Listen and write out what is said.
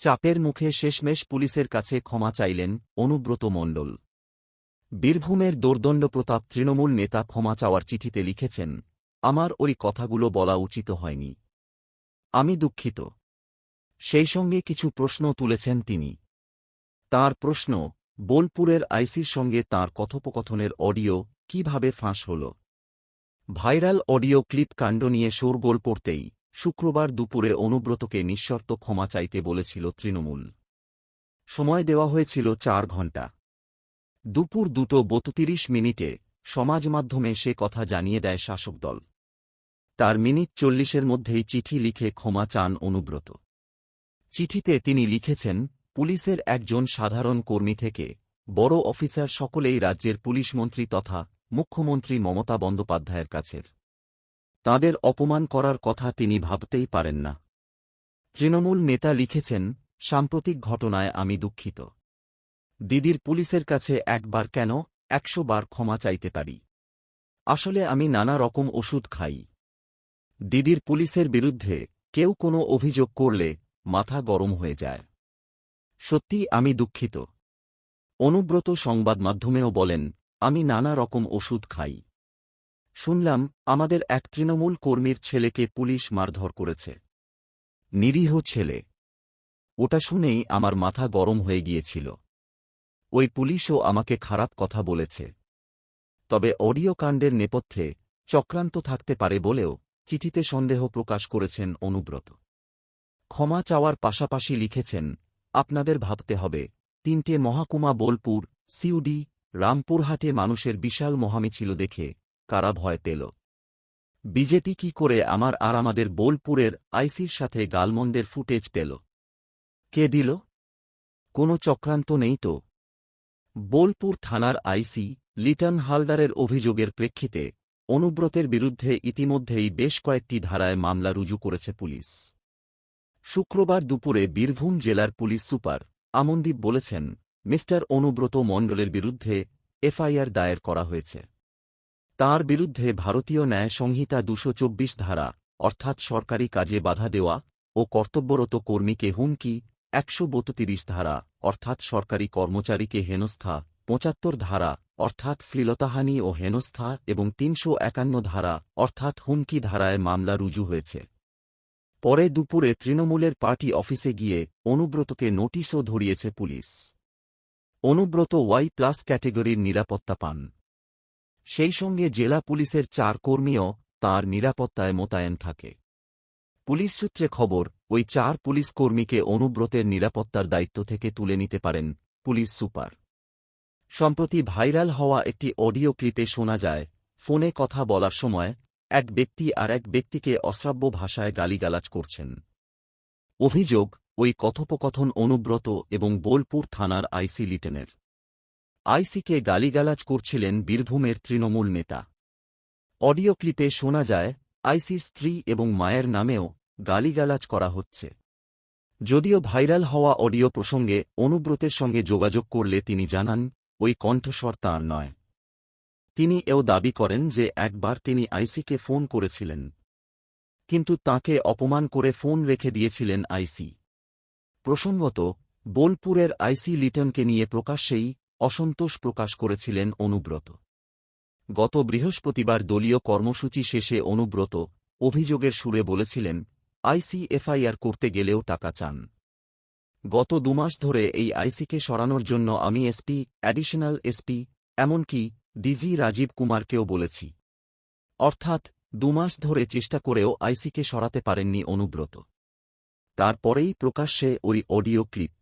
চাপের মুখে শেষমেশ পুলিশের কাছে ক্ষমা চাইলেন অনুব্রত মণ্ডল। বীরভূমের দোর্দণ্ড প্রতাপ তৃণমূল নেতা ক্ষমা চাওয়ার চিঠিতে লিখেছেন, আমার ওই কথাগুলো বলা উচিত হয়নি। আমি দুঃখিত। সেই সঙ্গে কিছু প্রশ্ন তুলেছেন তিনি। তার প্রশ্ন, বোলপুরের আইসির সঙ্গে তার কথোপকথনের অডিও কীভাবে ফাঁস হল? ভাইরাল অডিও ক্লিপ কাণ্ড নিয়ে শোরগোল পড়তেই শুক্রবার দুপুরে অনুব্রতকে নিঃশর্ত ক্ষমা চাইতে বলেছিল তৃণমূল। সময় দেওয়া হয়েছিল চার ঘণ্টা। দুপুর দুটো বত্রিশ মিনিটে সমাজ মাধ্যমে সে কথা জানিয়ে দেয় শাসক দল। তার মিনিট চল্লিশের মধ্যেই চিঠি লিখে ক্ষমা চান অনুব্রত। চিঠিতে তিনি লিখেছেন, পুলিশের একজন সাধারণ কর্মী থেকে বড় অফিসার সকলেই রাজ্যের পুলিশ মন্ত্রী তথা মুখ্যমন্ত্রী মমতা বন্দ্যোপাধ্যায়ের কাছের। তাঁদের অপমান করার কথা তিনি ভাবতেই পারেন না। তৃণমূল নেতা লিখেছেন, সাম্প্রতিক ঘটনায় আমি দুঃখিত। দিদির পুলিশের কাছে একবার কেন একশো বার ক্ষমা চাইতে পারি। আসলে আমি নানা রকম ওষুধ খাই। দিদির পুলিশের বিরুদ্ধে কেউ কোনো অভিযোগ করলে মাথা গরম হয়ে যায়। সত্যি আমি দুঃখিত। অনুব্রত সংবাদ মাধ্যমেও বলেন, আমি নানা রকম ওষুধ খাই। শুনলাম, আমাদের এক তৃণমূল কর্মীর ছেলেকে পুলিশ মারধর করেছে। নিরীহ ছেলে। ওটা শুনেই আমার মাথা গরম হয়ে গিয়েছিল। ওই পুলিশও আমাকে খারাপ কথা বলেছে। তবে অডিও কাণ্ডের নেপথ্যে চক্রান্ত থাকতে পারে বলেও চিঠিতে সন্দেহ প্রকাশ করেছেন অনুব্রত। ক্ষমা চাওয়ার পাশাপাশি লিখেছেন, আপনাদের ভাবতে হবে, তিনটে মহাকুমা বোলপুর, সিউডি, রামপুরহাটে মানুষের বিশাল মহামিছিল দেখে কারা ভয় পেল? বিজেপি কি করে আমার আর আমাদের বোলপুরের আইসির সাথে গালমন্দের ফুটেজ পেল? কে দিল? কোনো চক্রান্ত নেই তো। বোলপুর থানার আইসি লিটন হালদারের অভিযোগের প্রেক্ষিতে অনুব্রতের বিরুদ্ধে ইতিমধ্যেই বেশ কয়েকটি ধারায় মামলা রুজু করেছে পুলিশ। শুক্রবার দুপুরে বীরভূম জেলার পুলিশ সুপার আমনদীপ বলেছেন, মিস্টার অনুব্রত মণ্ডলের বিরুদ্ধে এফআইআর দায়ের করা হয়েছে। তার বিরুদ্ধে ভারতীয় ন্যায় সংহিতা দুশো ধারা, অর্থাৎ সরকারি কাজে বাধা দেওয়া ও কর্তব্যরত কর্মীকে হুমকি, একশো বত্রিশ ধারা, অর্থাৎ সরকারি কর্মচারীকে হেনস্থা, পঁচাত্তর ধারা, অর্থাৎ শ্লীলতাহানি ও হেনস্থা এবং তিনশো একান্ন ধারা, অর্থাৎ হুমকি ধারায় মামলা রুজু হয়েছে। পরে দুপুরে তৃণমূলের পার্টি অফিসে গিয়ে অনুব্রতকে নোটিশও ধরিয়েছে পুলিশ। অনুব্রত ওয়াই প্লাস ক্যাটেগরির নিরাপত্তা পান। সেই সঙ্গে জেলা পুলিশের চার কর্মীও তাঁর নিরাপত্তায় মোতায়েন থাকে। পুলিশ সূত্রে খবর, ওই চার পুলিশ কর্মীকে অনুব্রতের নিরাপত্তার দায়িত্ব থেকে তুলে নিতে পারেন পুলিশ সুপার। সম্প্রতি ভাইরাল হওয়া একটি অডিও ক্লিপে শোনা যায়, ফোনে কথা বলার সময় এক ব্যক্তি আর এক ব্যক্তিকে অশ্রাব্য ভাষায় গালিগালাজ করছেন। অভিযোগ, ওই কথোপকথন অনুব্রত এবং বোলপুর থানার আইসি লিটেনের। আইসিকে গালিগালাজ করছিলেন বীরভূমের তৃণমূল নেতা। অডিও ক্লিপে শোনা যায়, আইসির স্ত্রী এবং মায়ের নামেও গালিগালাজ করা হচ্ছে। যদিও ভাইরাল হওয়া অডিও প্রসঙ্গে অনুব্রতের সঙ্গে যোগাযোগ করলে তিনি জানান, ওই কণ্ঠস্বর তাঁর নয়। তিনি এও দাবি করেন যে একবার তিনি আইসিকে ফোন করেছিলেন। কিন্তু তাকে অপমান করে ফোন রেখে দিয়েছিলেন আইসি। প্রসঙ্গত, বোলপুরের আইসি লিটনকে নিয়ে প্রকাশ্যেই অসন্তোষ প্রকাশ করেছিলেন অনুব্রত। গত বৃহস্পতিবার দলীয় কর্মসূচি শেষে অনুব্রত অভিযোগের সুরে বলেছিলেন আইসি এফআইআর করতে গেলেও টাকা চান। গত দুমাস ধরে এই আইসিকে সরানোর জন্য আমি এসপি অ্যাডিশনাল এসপি এমনকি ডিজি রাজীব কুমারকেও বলেছি। অর্থাৎ দুমাস ধরে চেষ্টা করেও আইসিকে সরাতে পারেননি অনুব্রত। তারপরেই প্রকাশ্যে ওই অডিও ক্লিপ।